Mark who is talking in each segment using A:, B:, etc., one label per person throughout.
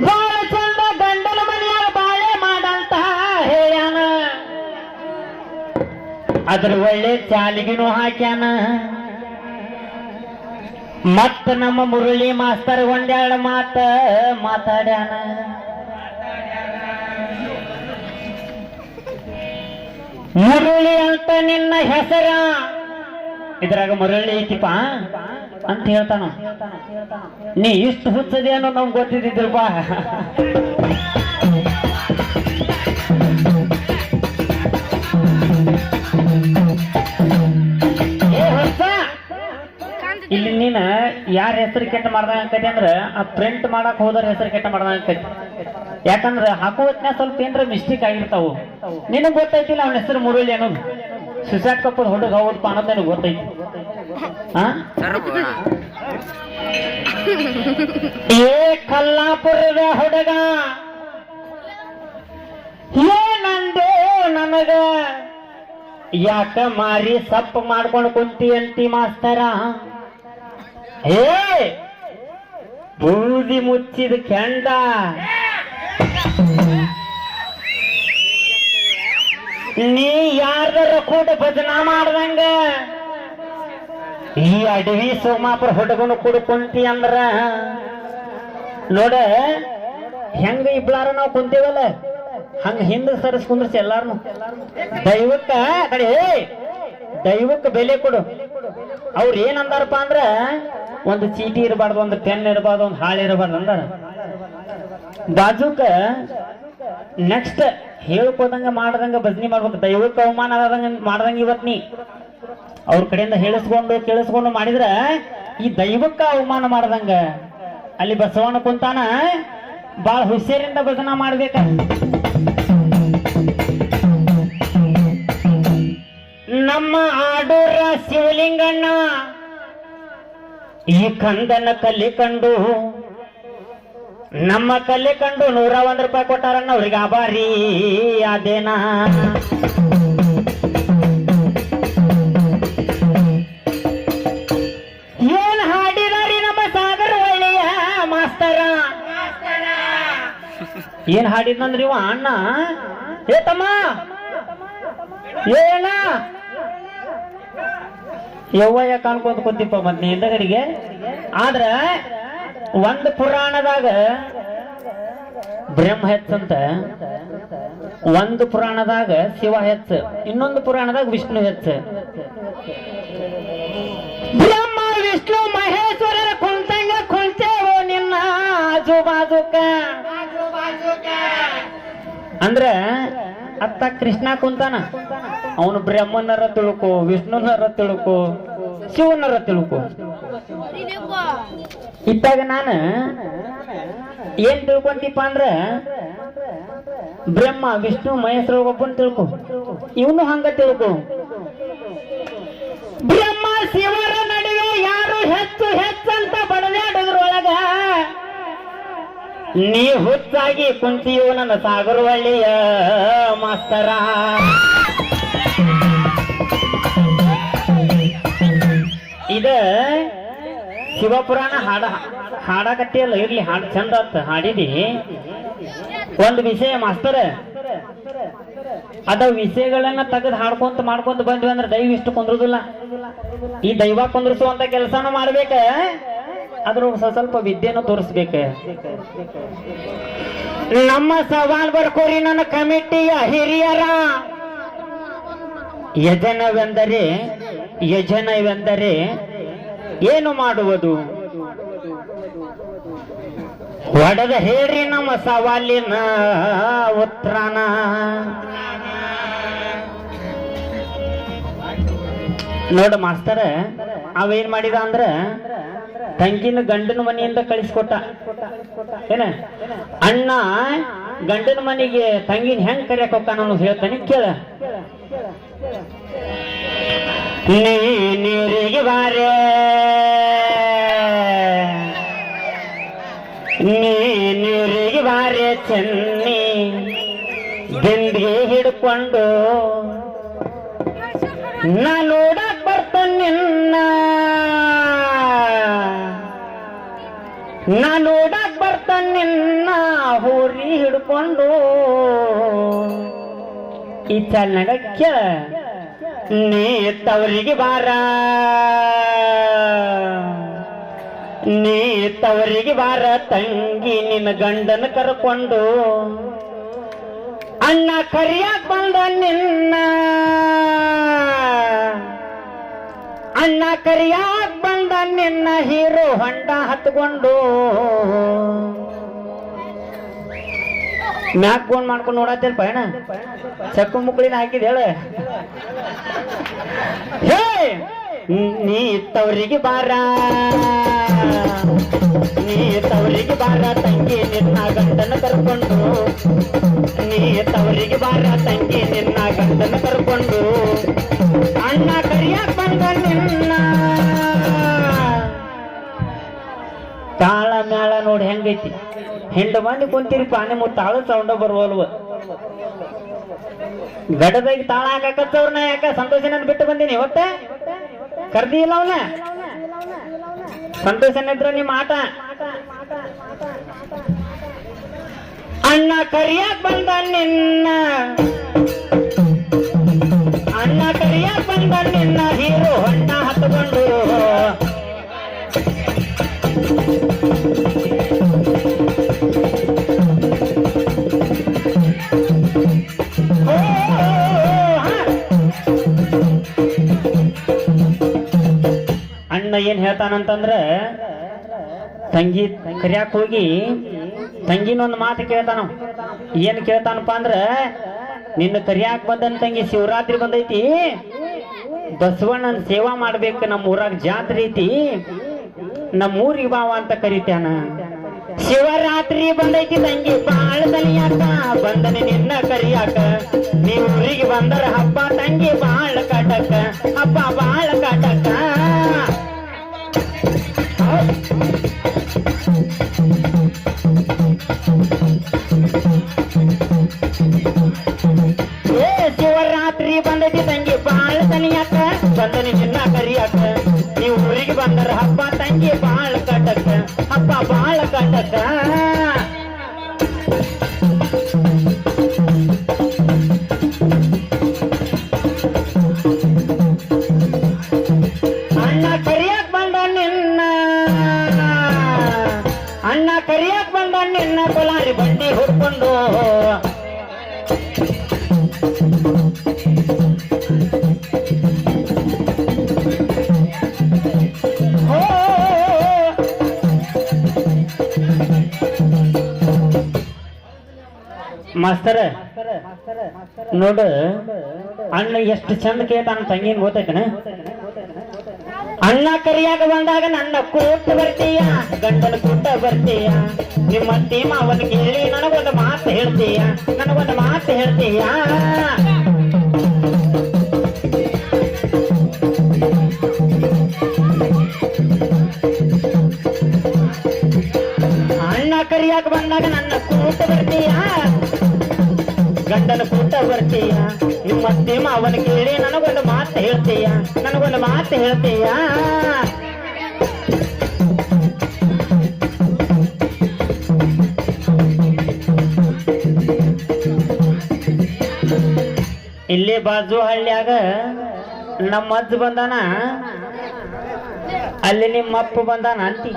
A: ಬಾಳ ಚಂದ ಗಂಡನ ಮನೆಯ ಬಾಳೆ ಮಾಡಂತ ಹೇಳ್ಯಾನ. ಅದ್ರ ಒಳ್ಳೆ ಚಾಲಿಗಿನೂ ಹಾಕ್ಯಾನ. ಮತ್ತ ನಮ್ಮ ಮುರಳಿ ಮಾಸ್ತರ್ ಒಂದೆರಡು ಮಾತ ಮಾತಾಡ್ಯಾನ. ಮುರಳಿ ಅಂತ ನಿನ್ನ ಹೆಸರ. ಇದ್ರಾಗ ಮುರಳಿ ಐತಿಪ್ಪ. ಅಂತ ಹೇಳ್ತಾನ. ನೀ ಇಷ್ಟು ಹುಚ್ಚದೇನೋ ನಮ್ಗೆ ಗೊತ್ತಿದ್ದಿದ್ರಪ್ಪ ಇಲ್ಲಿ ನೀನ ಯಾರ ಹೆಸರು ಕೆಟ್ಟ ಮಾಡ್ದಂಗ ಆಕತಿ ಅಂದ್ರ ಆ ಪ್ರಿಂಟ್ ಮಾಡಕ್ ಹೋದ್ರ ಹೆಸರು ಕೆಟ್ಟ ಮಾಡ್ದಂಗ ಆಕತಿ ಯಾಕಂದ್ರೆ ಹಾಕೋ ಹೊತ್ನ್ಯಾಗ ಸ್ವಲ್ಪ ಏನ್ರ ಮಿಸ್ಟೇಕ್ ಆಗಿರ್ತಾವು. ನಿನಗ್ ಗೊತ್ತೈತಿಲ್ಲ ಅವನ ಹೆಸರು ಮುರಳಿ ಅನ್ನೋದು. ಸುಸಾಟ್ ಕಪ್ಪದ ಹುಡುಗ ಹೌದಪ್ಪ ಅನ್ನೋದು ನಿನಗ್ ಗೊತ್ತೈತಿ. ಏ ಕಲ್ಲಾಪುರದ ಹುಡುಗ. ಏನಂದೆ ನನಗ. ಯಾಕ ಮಾರಿ ಸಪ್ಪ ಮಾಡ್ಕೊಂಡು ಕುಂತಿ ಅಂತಿ ಮಾಸ್ತರ? ಏ! ಬೂದಿ ಮುಚ್ಚಿದ ಕೆಂಡ. ನೀ ಯಾರ್ದಾರ ಕೂಡ ಭಜನಾ ಮಾಡ್ದಂಗ? ಈ ಅಡವಿ ಸೋಮಾಪುರ ಹುಡುಗನು ಕೂಡ ಕುಂತಿ ಅಂದ್ರ? ನೋಡ, ಹೆಂಗ ಇಬ್ಲಾರ ನಾವು ಕುಂತೇವಲ್ಲ? ಹಂಗ ಹಿಂದ ಸರಿಸ್ ಕುಂದ್ರಸಿ ಎಲ್ಲಾರನು. ದೈವಕ್ಕ ಕಡೆ ದೈವಕ್ಕ ಬೆಲೆ ಕೊಡು. ಅವ್ರ ಏನಂದಾರಪ್ಪ ಅಂದ್ರ, ಒಂದು ಚೀಟಿ ಇರಬಾರ್ದು, ಒಂದು ಪೆನ್ ಇರಬಾರ್ದು, ಒಂದು ಹಾಳು ಇರಬಾರ್ದು ಅಂದಾರ. ಬಾಜುಕ ನೆಕ್ಸ್ಟ್ ಹೇಳ್ಕೋದಂಗ ಮಾಡ್ದಂಗ ಭಜನಿ ಮಾಡ್ಬೇಕು ದೈವಕ್ಕೆ ಅವಮಾನ ಆದಂಗ, ಮಾಡ್ದಂಗ ಇವತ್ ನೀ ಅವ್ರ ಕಡೆಯಿಂದ ಹೇಳಿಸ್ಕೊಂಡು ಕೇಳಿಸ್ಕೊಂಡು ಮಾಡಿದ್ರ ಈ ದೈವಕ್ಕ ಅವಮಾನ ಮಾಡ್ದಂಗ. ಅಲ್ಲಿ ಬಸವಣ್ಣ ಕುಂತಾನ, ಬಾಳ ಹುಷಾರಿಂದ ಭಜನ ಮಾಡ್ಬೇಕ. ನಮ್ಮ ಆಡೂರ ಶಿವಲಿಂಗಣ್ಣ, ಈ ಕಂದನ ಕಲ್ಲಿ ಕಂಡು, ನಮ್ಮ ಕಲ್ಲಿ ಕಂಡು ನೂರ ಒಂದ್ ರೂಪಾಯಿ ಕೊಟ್ಟಾರಣ್ಣ, ಅವ್ರಿಗೆ ಆಭಾರಿ ಅದೇನ ಏನ್ ಹಾಡಿದ್ನಂದ್ರಿ ಇವ, ಅಣ್ಣ? ಏ ತಮ್ಮ! ಏನ ಯವ್ವಯ್ಯ ಕಾಣ್ಕೊಂತ ಕುಂತಿಪ್ಪ ಮತ್ ನೀ ಹಿಂದಗಡಿಗೆ ಆದ್ರ ಒಂದ್ ಪುರಾಣದಾಗ ಬ್ರಹ್ಮ ಹೆಚ್ಚಂತ ಒಂದು ಪುರಾಣದಾಗ ಶಿವ ಹೆಚ್ಚ ಇನ್ನೊಂದು ಪುರಾಣದಾಗ ವಿಷ್ಣು ಹೆಚ್ಚ ಬ್ರಹ್ಮ, ವಿಷ್ಣು, ಮಹೇಶ್ವರರ ಕುಂತಂಗ ಕುಂತೇವೋ ನಿನ್ನ ಆಜು ಬಾಜುಕ ಅಂದ್ರ ಅತ್ತ ಕೃಷ್ಣ ಕುಂತಾನ. ಅವನು ಬ್ರಹ್ಮನರ ತಿಳುಕು, ವಿಷ್ಣುನರ ತಿಳುಕು, ಶಿವನರ ತಿಳುಕು. ಇದ್ದಾಗ ನಾನು ಏನ್ ತಿಳ್ಕೊಂತೀಪ ಅಂದ್ರ ಬ್ರಹ್ಮ, ವಿಷ್ಣು, ಮಹೇಶ್ವರ ಒಬ್ಬನ್ ತಿಳ್ಕೊ. ಇವನು ಹಂಗ ತಿಳ್ಕೊ. ಬ್ರಹ್ಮ, ಶಿವರ ನಡುವೆ ಯಾರು ಹೆಚ್ಚು ಹೆಚ್ಚಂತ ಬಡದಾಡೋದ್ರೊಳಗ ನೀ ಹುಚ್ಚಾಗಿ ಕುಂತಿಯೋ ನನ್ನ ಸಾಗರವಳ್ಳಿಯ ಮಾಸ್ತರ. ಇದ ಶಿವಪುರಾಣ ಹಾಡ ಹಾಡಕತ್ತಿಯಲ್ಲ ಇರ್ಲಿ, ಹಾಡು ಚಂದ ಹಾಡಿದಿ. ಒಂದು ವಿಷಯ ಮಾಸ್ತರ ಅದ ವಿಷಯಗಳನ್ನ ತೆಗೆದು ಹಾಡ್ಕೊಂತ ಮಾಡ್ಕೊಂತ ಬಂದ್ವಿ ಅಂದ್ರೆ ದೈವ ಇಷ್ಟು ಕುಂದ್ರುದಿಲ್ಲ. ಈ ದೈವ ಕುಂದ್ರಿಸುವಂತ ಕೆಲಸನ ಮಾಡ್ಬೇಕ? ಅದ್ರ ಸ್ವ- ಸ್ವಲ್ಪ ವಿದ್ಯೆನೂ ತೋರಿಸ್ಬೇಕ? ನಮ್ಮ ಸವಾಲ್ ಬರ್ಕೋರಿ ನನ್ನ ಕಮಿಟಿಯ ಹಿರಿಯರ ಯಜನವೆಂದರೆ ಯಜನವೆಂದರೆ ಏನು ಮಾಡುವುದು? ಒಡೆದ ಹೇಳ್ರಿ ನಮ್ಮ ಸವಾಲಿನ ಉತ್ತರನ ನೋಡ ಮಾಸ್ತರ ಅವೇನ್ ಮಾಡಿದ ಅಂದ್ರ ತಂಗಿನ ಗಂಡನ ಮನೆಯಿಂದ ಕಳಿಸ್ಕೊಟ್ಟ. ಏನ? ಅಣ್ಣ, ಗಂಡನ ಮನೆಗೆ ತಂಗಿನ ಹೆಂಗ್ ಕರೆಯಕ್ ಹೋಗ್ತಾನ ಹೇಳ್ತಾನೆ, ಕೇಳ. ನೀರಿಗೆ ಬಾರೆ. ನೀರಿಗೆ ಬಾರೆ ಚೆನ್ನಿ. ಬಿಂದಿಗೆ ಹಿಡ್ಕೊಂಡು. ನಾ ನೋಡಕ್ ಬರ್ತಾನೆ ನಿನ್ನ ನಾ ನೋಡಕ್ ಬರ್ತಾನ ನಿನ್ನ ಹಿಡ್ಕೊಂಡು. ಈ ಚನ್ನಡಕ್ಕೆ ನೀ ತವರಿಗೆ ಬಾರ ನೀ ತವರಿಗೆ ಬಾರ ತಂಗಿ ನಿನ್ನ ಗಂಡನ ಕರ್ಕೊಂಡು. ಅಣ್ಣ ಕರಿಯಾಕ್ ಬಂದ ನಿನ್ನ. ಅಣ್ಣ ಕರಿಯಾಕ್ ಬಂದ ನಿನ್ನ ಹೀರೋ ಹೊಂಡ ಹತ್ಕೊಂಡು. ಮ್ಯಾಕ್ ಫೋನ್ ಮಾಡ್ಕೊಂಡು ನೋಡತ್ತೇನ್ ಪಯಣ ಚಕ್ಕು ಮುಕ್ಳಿನ ಹಾಕಿದ ಹೇಳ. ಹೇ ನೀ ಬಾರ. ನೀ ತವರಿಗೆ ಬಾರ, ತಂಗಿ ನಿನ್ನ ಗಂಡನ ಕರ್ಕೊಂಡು. ನೀ ತವರಿಗೆ ಬಾರ, ತಂಗಿ ನಿನ್ನ ಗಂಡನ ಕರ್ಕೊಂಡು. ಅಣ್ಣ ಕರಿಯಾಕ್ ಬಂದ ನಿನ್ನ ಮ್ಯಾಳ ನೋಡಿ ಹೆಂಗೈತಿ? ಹೆಂಡ ಮಂದಿ ಕುಂತೀರಿ ಪಾನಿ ಮುತ್ತ ತಾಳ ಸೌಂಡ ಬರುವಲ್ವ. ಗಡದಾಗ ತಾಳ ಹಾಕತ್ತವ್ರನ್ನ ಯಾಕ? ಸಂತೋಷನ ಬಿಟ್ಟು ಬಂದೀನಿ ಇವತ್ತ? ಕರ್ದಿ ಇಲ್ಲ ಅವನ? ಸಂತೋಷನ ನಿಮ್ಮ ಆಟ? ಅಣ್ಣ ಕರಿಯಾಕ್ ಬಂದ ನಿನ್ನ. ಅಣ್ಣ ಕರಿಯಾಕ್ ಬಂದ ನಿನ್ನ. ಹೀರೋ ಅಣ್ಣ ಹತ್ಕೊಂಡು ಅಣ್ಣ ಏನ್ ಹೇಳ್ತಾನಂತಂದ್ರ, ತಂಗಿ ಕರಿಯಾಕ್ ಹೋಗಿ ತಂಗಿನೊಂದು ಮಾತು ಕೇಳ್ತಾನ ಏನ್ ಕೇಳ್ತಾನಪ್ಪ ಅಂದ್ರ, ನಿನ್ನ ಕರಿಯಾಕ್ ಬಂದನ್ ತಂಗಿ ಶಿವರಾತ್ರಿ ಬಂದೈತಿ, ಬಸವಣ್ಣನ ಸೇವಾ ಮಾಡ್ಬೇಕು ನಮ್ಮ ಊರಾಗ ಜಾತ್ರೆ ಐತಿ, ನಮ್ಮ ಊರಿಗೆ ಬಾವ ಅಂತ ಕರಿತಾನ. ಶಿವರಾತ್ರಿ ಬಂದೈತಿ ತಂಗಿ, ಬಾಳ ತಲಿಯಾಕ ಬಂದನೆ ನಿನ್ನ ಕರಿಯಾಕ. ನೀ ಊರಿಗೆ ಬಂದರ ಹಬ್ಬ ತಂಗಿ, ಬಾಳ ಕಾಟಕ, ಹಬ್ಬ ಬಾಳ ಕಾಟಕ. ಏ ಶಿವರಾತ್ರಿ ಬಂದೈತಿ ತಂಗಿ ಬಾಳ ತಲಿಯಾಕ ಬಂದನೆ ನಿನ್ನ ಕರಿಯಾಕ ನೀ ಊರಿಗೆ ಬಂದರ ಹಬ್ಬ ತಂಗಿ ಬಾಳ ಕಾಟಕ ಹಬ್ಬ ಬಾಳ ಕಾಟಕ ಅಣ್ಣ ಕರಿಯಾಕ್ ಬಂದ ನಿನ್ನ ಅಣ್ಣ ಕರಿಯಾಕ್ ಬಂದ ನಿನ್ನ ಕೊಲಾರಿ ಬಂಡಿ ಹುಡ್ಕೊಂಡು ಓ, ಮಾಸ್ತರ ನೋಡು ಅಣ್ಣ ಎಷ್ಟು ಚಂದ ಕೇಳ್ತಾನ ತಂಗಿನ ಗೊತ್ತೈತನ? ಅಣ್ಣ ಕರಿಯಾಗ ಬಂದಾಗ ನನ್ನ ಕೂಟ ಬರ್ತೀಯ ಗಂಡನ ಕೂಟ ಬರ್ತೀಯ ನಿಮ್ಮ ಅತ್ತಿ ಮಾವನ ಕೇಳಿ ನನಗೊಂದು ಮಾತು ಹೇಳ್ತೀಯ ನನಗೊಂದು ಮಾತು ಹೇಳ್ತೀಯ ಅಣ್ಣ ಕರಿಯಾಕ ಬಂದಾಗ ನನ್ನ ನಿಮ್ಮ ಅವನ ಕೇಳಿ, ನನಗೊಂದು ಮಾತು ಹೇಳ್ತೀಯ? ನನಗೊಂದು ಮಾತು ಹೇಳ್ತೀಯ? ಇಲ್ಲಿ ಬಾಜು ಹಳ್ಳಿಯಾಗ ನಮ್ಮ ಅಜ್ಜ ಬಂದಾನ? ಅಲ್ಲಿ ನಿಮ್ಮ ಅಪ್ಪ ಬಂದಾನ ಅಂತಿ?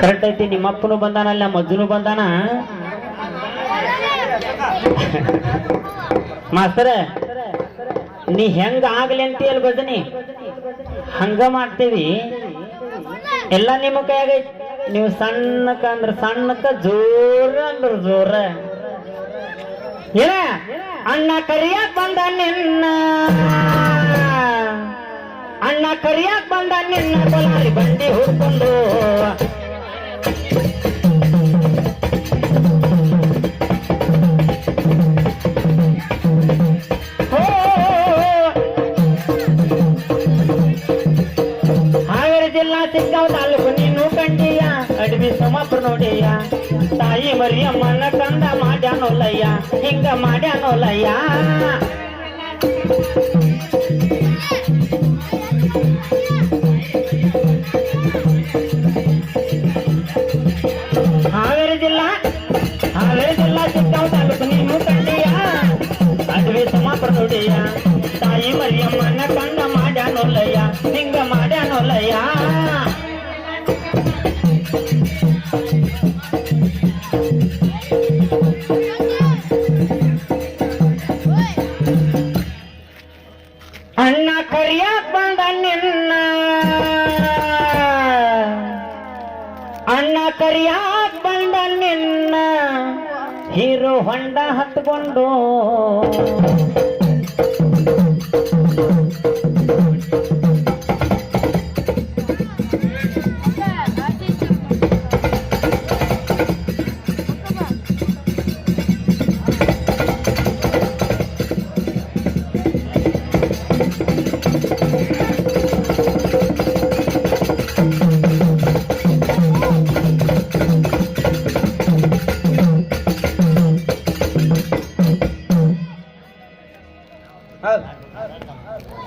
A: ಕರೆಕ್ಟ್ ಐತಿ, ನಿಮ್ಮ ಅಪ್ಪನು ಬಂದಾನ, ಅಲ್ಲಿ ನಮ್ಮ ಅಜ್ಜನು ಬಂದಾನ? ಮಾಸ್ತರ, ನೀ ಹೆಂಗ ಆಗ್ಲಿ ಅಂತ ಹೇಳಿ ಬದನಿ ಹಂಗ ಮಾಡ್ತೀವಿ. ಎಲ್ಲ ನಿಮ್ಮ ಕೈಯಾಗ ನೀವು ಸಣ್ಣಕ ಅಂದ್ರ ಸಣ್ಣಕ ಜೋರ ಅಂದ್ರ ಜೋರ. ಏನ? ಅಣ್ಣ ಕರಿಯಾಕ್ ಬಂದ ನಿನ್ನ. ಅಣ್ಣ ಕರಿಯಾಕ್ ಬಂದ ನಿನ್ನ. ಬಂಡಿ ಹುಡ್ಕೊಂಡು ಲಯ್ಯ ತಾಯಿ ಮರಿಯಮ್ಮನ ಕಂದ ಮಾಡ್ಯಾನೋ ಲಯ್ಯ ಹಿಂಗ ಮಾಡ್ಯಾನೋ ಲಯ್ಯ ಹಾವೇರಿ ಜಿಲ್ಲಾ ಹಾವೇರಿ ಜಿಲ್ಲಾ ಚಿಕ್ಕವ ತಾಲೂಕು ನೀನು ಕಂಡಿಯ ಅದುವೆ ಸಮಾಪಡಿಯ ತಾಯಿ ಮರಿಯಮ್ಮನ ಕರಿಯಾಕ್ ಬಂದ ನಿನ್ನ ಹೀರೋ ಹೊಂಡ ಹತ್ಕೊಂಡು.